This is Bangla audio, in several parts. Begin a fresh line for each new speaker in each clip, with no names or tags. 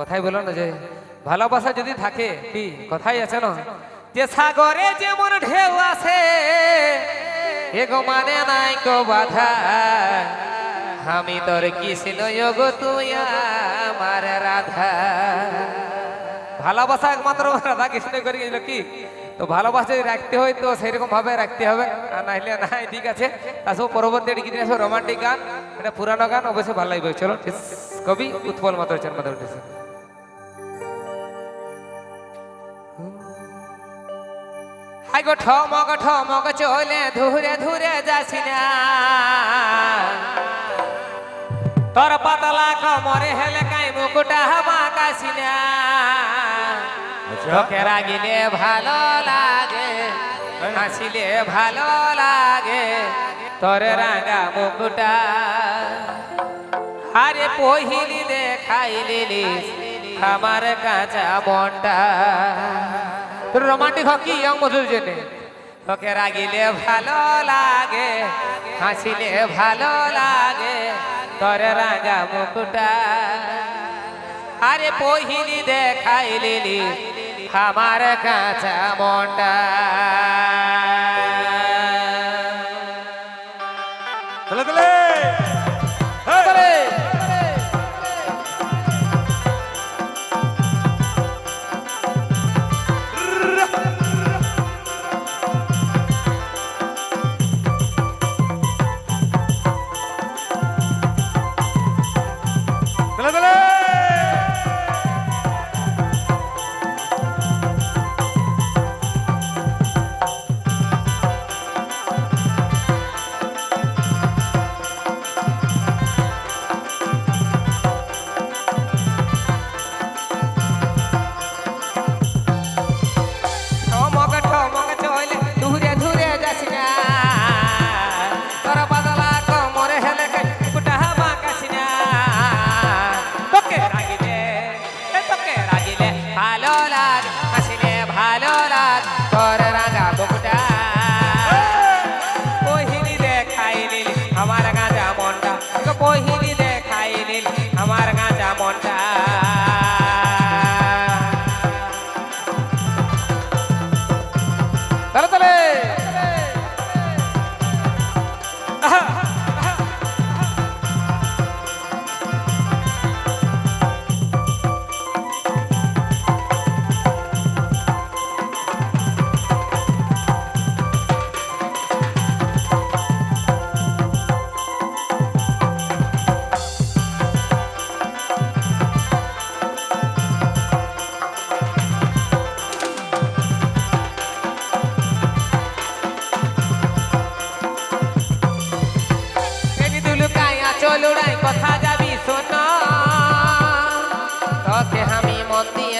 কথাই বলো না যে, ভালোবাসা যদি থাকে, কি কথাই আছে না? যে সাগরে যেমন ঢেউ আছে এগো মানে নাই কো বাধা। আমি তোর কৃষ্ণ গো তুই আমার রাধা। ভালোবাসা একমাত্র রাধা কৃষ্ণ করে গেছিল, কি? তো ভালোবাসা যদি রাখতে হয়, তো সেরকম ভাবে রাখতে হবে। আর নাহলে নাই ঠিক আছে। তাছাড়াও পরবর্তী কিছু আছে? রোমান্টিক গান, এটা পুরানো গান, অবশ্যই ভালো লাগবে। চলো কবি উৎপল মাত্র মাত্র হাই গো ঠমক ঠমক চলে ধুরে ধুরে যাসি না তোর পাতলা কমরে হেলে কাই মুকুটা হামা কাসি না চোখে রাগিলে ভালো লাগে হাসিলে ভালো লাগে তোর রাঙা মুকুটা। আরে পহিলি দেখাইলি আমার কাঁচা মনটা তোর রোমান্টিক হকি ইয়ং মধুর জন্য। তোকে রাগিলে ভালো লাগে, হাসিলে ভালো লাগে, তোর রাঙা মুকুটা আরে পহিলি দেখাইলি আমার কাঁচা মনটা।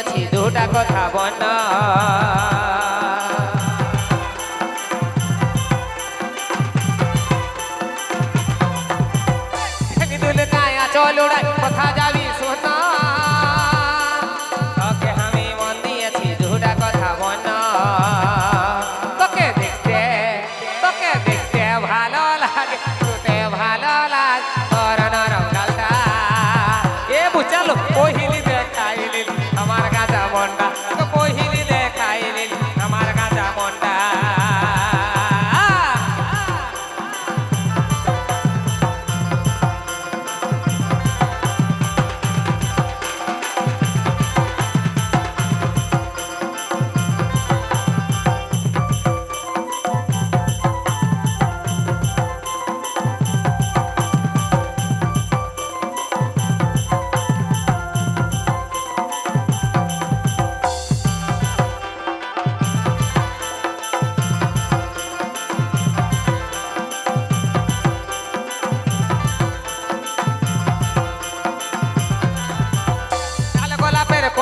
দিয়েছি দুটা কথা বন এনি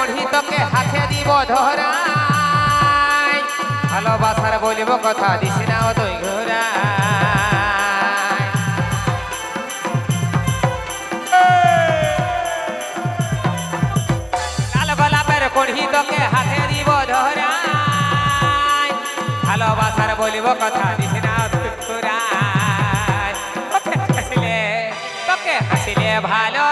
হাতে দিব ধরাই। ভালোবাসার বলিব কথা দিস না তুই হাতে দিব বলিব কথা দিস তোকে হাসিলে ভালো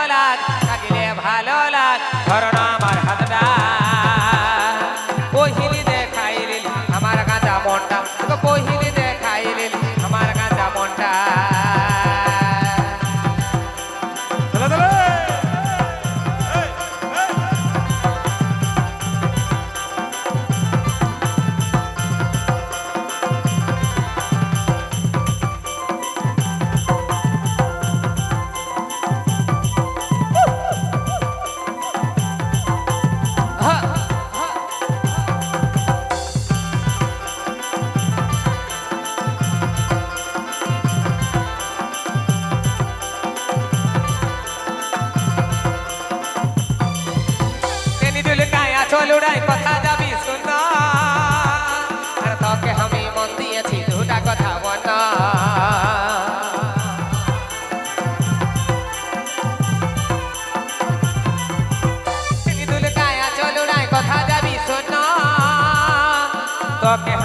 তোকে